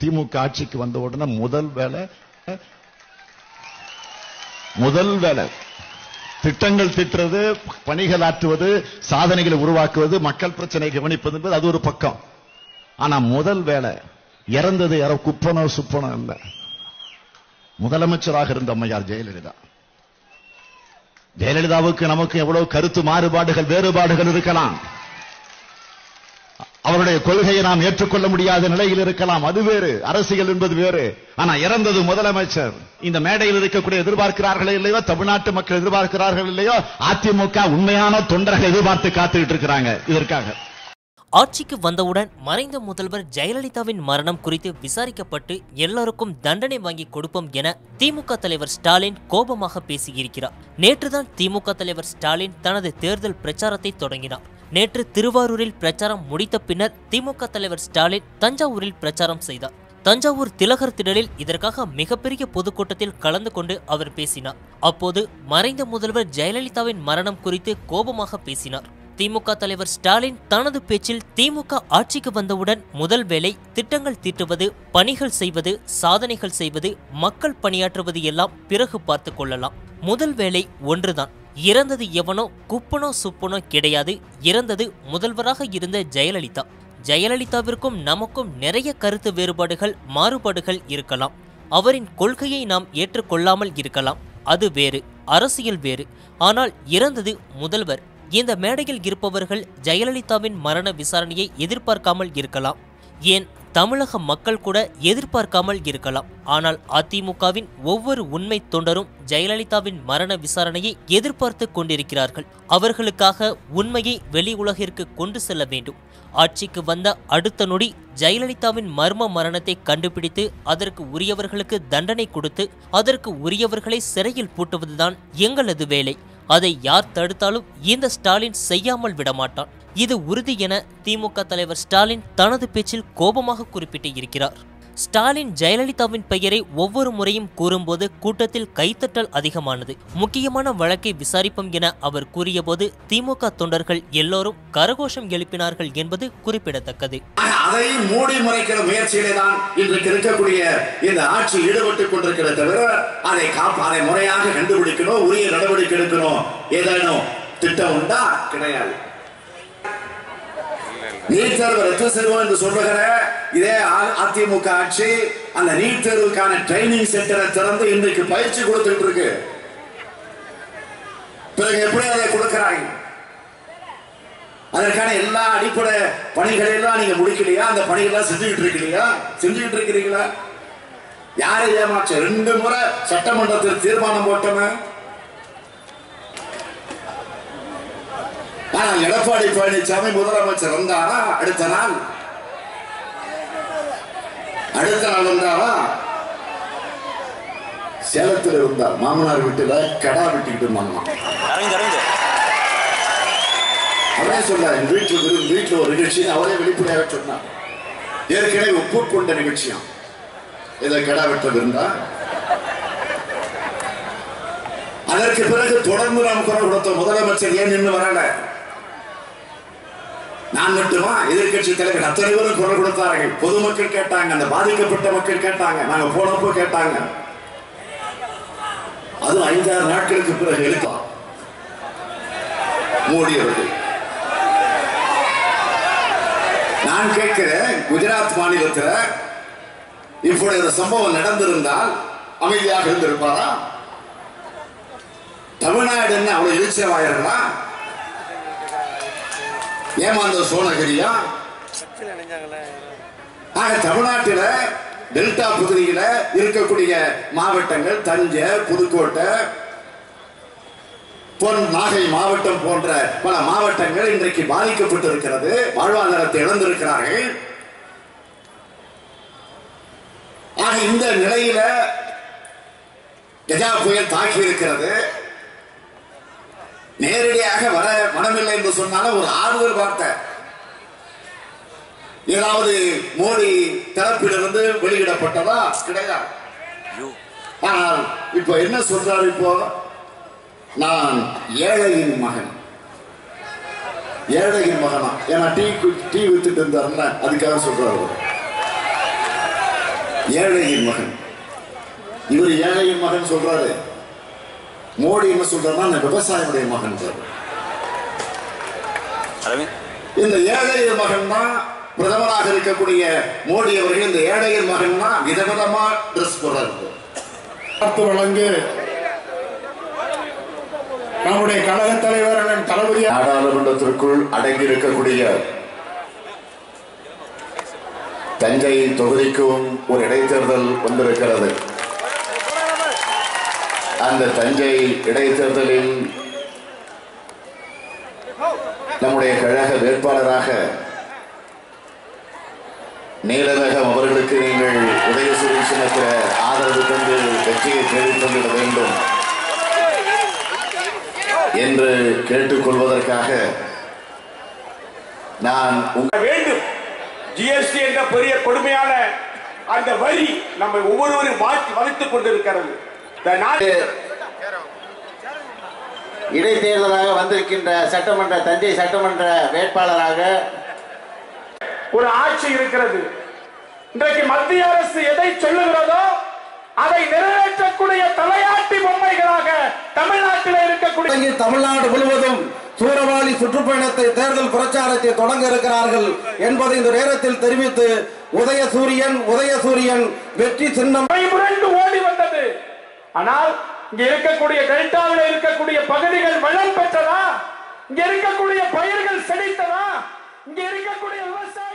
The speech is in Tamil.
திமுக ஆட்சிக்கு வந்த உடனே முதல் வேலை முதல் வேலை. திட்டங்கள் திட்டுறது பணிகள் ஆற்றுவது சாதனைகளை உருவாக்குவது மக்கள் பிரச்சனை கவனிப்பது என்பது அது ஒரு பக்கம். ஆனா முதல் வேலை இறந்தது யாரோ குப்பனோ சுப்பனோ இல்ல. முதலமைச்சராக இருந்த அம்மையார் ஜெயலலிதா. ஜெயலலிதாவுக்கு நமக்கு எவ்வளவு கருத்து மாறுபாடுகள் வேறுபாடுகள் இருக்கலாம். அவருடைய கொள்கையை நாம் ஏற்றுக்கொள்ள முடியாத நிலையில் இருக்கலாம். அது வேறு. அரசியல் என்பது வேறு. ஆனா இறந்தது முதலமைச்சர். இந்த மேடையில் இருக்கக்கூடிய எதிர்பார்க்கிறார்களே இல்லையோ தமிழ்நாட்டு மக்கள் எதிர்பார்க்கிறார்கள் இல்லையோ அதிமுக உண்மையான தொண்டர்கள் எதிர்பார்த்து காத்துக்கிட்டு இருக்கிறாங்க. இதற்காக. ஆட்சிக்கு வந்தவுடன் மறைந்த முதல்வர் ஜெயலலிதாவின் மரணம் குறித்து விசாரிக்கப்பட்டு எல்லாருக்கும் தண்டனை வாங்கி கொடுப்போம் என திமுக தலைவர் ஸ்டாலின் கோபமாக பேசியிருக்கிறார். நேற்றுதான் திமுக தலைவர் ஸ்டாலின் தனது தேர்தல் பிரச்சாரத்தை தொடங்கினார். நேற்று திருவாரூரில் பிரச்சாரம் முடித்த பின்னர் திமுக தலைவர் ஸ்டாலின் தஞ்சாவூரில் பிரச்சாரம் செய்தார். தஞ்சாவூர் திலகர் திடலில் இதற்காக மிகப்பெரிய பொதுக்கூட்டத்தில் கலந்து கொண்டு அவர் பேசினார். அப்போது மறைந்த முதல்வர் ஜெயலலிதாவின் மரணம் குறித்து கோபமாக பேசினார். திமுக தலைவர் ஸ்டாலின் தனது பேச்சில் திமுக ஆட்சிக்கு வந்தவுடன் முதல் வேலை திட்டங்கள் தீட்டுவது பணிகள் செய்வது சாதனைகள் செய்வது மக்கள் பணியாற்றுவது எல்லாம் பிறகு பார்த்து கொள்ளலாம். முதல் வேலை ஒன்றுதான். இறந்தது எவனோ குப்பனோ சுப்பனோ கிடையாது. இறந்தது முதல்வராக இருந்த ஜெயலலிதா. ஜெயலலிதாவிற்கும் நமக்கும் நிறைய கருத்து வேறுபாடுகள் மாறுபாடுகள் இருக்கலாம். அவரின் கொள்கையை நாம் ஏற்றுக்கொள்ளாமல் இருக்கலாம். அது வேறு அரசியல் வேறு. ஆனால் இறந்தது முதல்வர். இந்த மேடையில் இருப்பவர்கள் ஜெயலலிதாவின் மரண விசாரணையை எதிர்பார்க்காமல் இருக்கலாம். ஏன்? தமிழக மக்கள் கூட எதிர்பார்க்காமல் இருக்கலாம். ஆனால் அதிமுகவின் ஒவ்வொரு உண்மை தொண்டரும் ஜெயலலிதாவின் மரண விசாரணையை எதிர்பார்த்து கொண்டிருக்கிறார்கள். அவர்களுக்காக உண்மையை வெளி உலகிற்கு கொண்டு செல்ல வேண்டும். ஆட்சிக்கு வந்த அடுத்த நொடி ஜெயலலிதாவின் மர்ம மரணத்தை கண்டுபிடித்து அதற்கு உரியவர்களுக்கு தண்டனை கொடுத்து அதற்கு உரியவர்களை சிறையில் பூட்டுவதுதான் எங்களது வேலை. அதை யார் தடுத்தாலும் இந்த ஸ்டாலின் செய்யாமல் விடமாட்டான். இது உறுதி என திமுக தலைவர் ஸ்டாலின் தனது பேச்சில் கோபமாக குறிப்பிட்டு இருக்கிறார். ஸ்டாலின் ஜெயலலிதாவின் பெயரை ஒவ்வொரு முறையும் கூறும்போது கூட்டத்தில் கைத்தட்டல் அதிகமானது. முக்கியமான வழக்கை விசாரிப்போம் என அவர் கூறியபோது திமுக தொண்டர்கள் எல்லோரும் கரகோஷம் எழுப்பினார்கள் என்பது குறிப்பிடத்தக்கது. அதை மூடி மறைக்கிற முயற்சியிலே தான் இன்றைக்கு இருக்கக்கூடிய இந்த ஆட்சி ஈடுபட்டுக் கொண்டிருக்கிற தவிர அதை காப்ப அதை முறையாக கண்டுபிடிக்கணும் உரிய நடவடிக்கை எடுக்கணும் ஏதேனும் திட்டம் உண்டா? கிடையாது. நீட் தேர்வு ரத்து செய்வோம் என்று சொல்லுகிற இதே அ- அதிமுக ஆட்சி அந்த நீட் தேர்வுக்கான ட்ரைனிங் சென்டரை திறந்து இன்றைக்கு பயிற்சி கொடுத்துட்டு இருக்கு பிறகு எப்படி அதை கொடுக்கிறாங்க அதற்கான எல்லா அடிப்படை பணிகளை எல்லாம் நீங்க முடிக்கலையா? அந்த பணிகள்லாம் செஞ்சுக்கிட்டு இருக்கீங்களா செஞ்சுக்கிட்டு இருக்கிறீங்களா? யாரை ஏமாற்ற ரெண்டு முறை சட்டமன்றத்தில் தீர்மானம் போட்டோமே. ஆனா எடப்பாடி பழனிசாமி முதலமைச்சர் வந்தாரா? அடுத்த நாள். அடுத்த நாள் வந்தாரா? சேலத்தில் இருந்தார் மாமனார் வீட்டுல கடா வெட்டிக்கிட்டு இருந்தாங்க. அவரே சொன்னார் என் வீட்டில் வீட்டில் ஒரு நிகழ்ச்சி. அவரே வெளிப்படையாக சொன்னார். ஏற்கனவே ஒப்புக்கொண்ட நிகழ்ச்சியாம் இதை கடா வெட்டது இருந்தா அதற்கு பிறகு தொடர்ந்து நாம் குரல் கொடுத்த முதலமைச்சர் ஏன் நின்று வரல? நான் மட்டுமா? எதிர்க்கட்சி தலைவர் அத்தனை பேரும் குரல் கொடுத்தார்கள். பொதுமக்கள் கேட்டாங்க அந்த பாதிக்கப்பட்ட மக்கள் கேட்டாங்க நாங்க போனப்போ கேட்டாங்க. அதுவும் ஐந்தாறு நாட்களுக்கு பிறகு எழுத்தோம் மோடி அவர்கள். நான் கேட்கிறேன் குஜராத் மாநிலத்தில் இப்பொழுது இந்த சம்பவம் நடந்திருந்தால் அமைதியாக இருந்திருப்பாரா? தமிழ்நாடு என்ன அவ்வளவு எழுச்சியவாயர்களா ஏமாந்த சோனகிரியா ஆக தமிழ்நாட்டில டெல்டா பகுதியில இருக்கக்கூடிய மாவட்டங்கள் தஞ்சை புதுக்கோட்டை பொன் நாகை மாவட்டம் போன்ற பல மாவட்டங்கள் இன்றைக்கு பாதிக்கப்பட்டிருக்கிறது. வாழ்வாதாரத்தை இழந்திருக்கிறார்கள். ஆக இந்த நிலையில கஜா புயல் தாக்கி இருக்கிறது நேரடியாக வர மனமில்லை என்று சொன்னாலும் ஒரு ஆறுதல் வார்த்தை. ஏதாவது மோடி தரப்பிலிருந்து வெளியிடப்பட்டதா? கிடையாது. ஆனால் இப்போ என்ன சொல்றாரு இப்போ? நான் ஏழையின் மகன். ஏழையின் மகனா? ஏன்னா டீ டீ வித்துட்டு இருந்தாருல்ல அதுக்காக சொல்றாரு. ஏழையின் மகன். இவர் ஏழையின் மகன் சொல்றாரு. மோடி என்ன சொல்றாருன்னா விவசாயியுடைய மகன் இந்த ஏழையின் மகன் தான் பிரதமராக இருக்கக்கூடிய மோடி அவர்கள் இந்த ஏழையின் மகன் தான் விதவிதமா ட்ரெஸ் போடுறாரு. பார்த்து வழங்கு. நம்முடைய கழக தலைவர் தளபதி நாடாளுமன்றத்திற்குள் அடங்கி இருக்கக்கூடிய தஞ்சை தொகுதிக்கும் ஒரு இடைத்தேர்தல் வந்திருக்கிறது. அந்த தஞ்சை இடைத்தேர்தலில் நம்முடைய கழக வேட்பாளராக நீலமேகம் அவர்களுக்கு நீங்கள் உதயசூரி சின்னத்தில் ஆதரவு தந்து வெற்றியை தேடித் வேண்டும் என்று கேட்டுக்கொள்வதற்காக நான் வேண்டும். ஜிஎஸ்டி என்ற பெரிய கொடுமையான அந்த வரி நம்ம ஒவ்வொருவரும் மாற்றி வளைத்துக் கொண்டிருக்கிறது. இடைத்தேர்தலாக வந்திருக்கின்ற சட்டமன்ற தஞ்சை சட்டமன்ற வேட்பாளராக ஒரு ஆட்சி இருக்கிறது. இன்றைக்கு மத்திய அரசு எதை சொல்லுகிறதோ அதை நிறைவேற்றக்கூடிய தலையாட்டி பொம்மைகளாக தமிழ்நாட்டில் இருக்கக்கூடிய தமிழ்நாடு முழுவதும் சூறாவளி சுற்றுப்பயணத்தை தேர்தல் பிரச்சாரத்தை தொடங்க இருக்கிறார்கள் என்பதை இந்த நேரத்தில் தெரிவித்து உதயசூரியன் உதயசூரியன் வெற்றி சின்னம் ஆனால் இங்க இருக்கக்கூடிய டெல்டாவில் இருக்கக்கூடிய பகுதிகள் வளம் பெற்றதா? இங்க இருக்கக்கூடிய பயிர்கள் செழித்ததா? இங்க இருக்கக்கூடிய விவசாய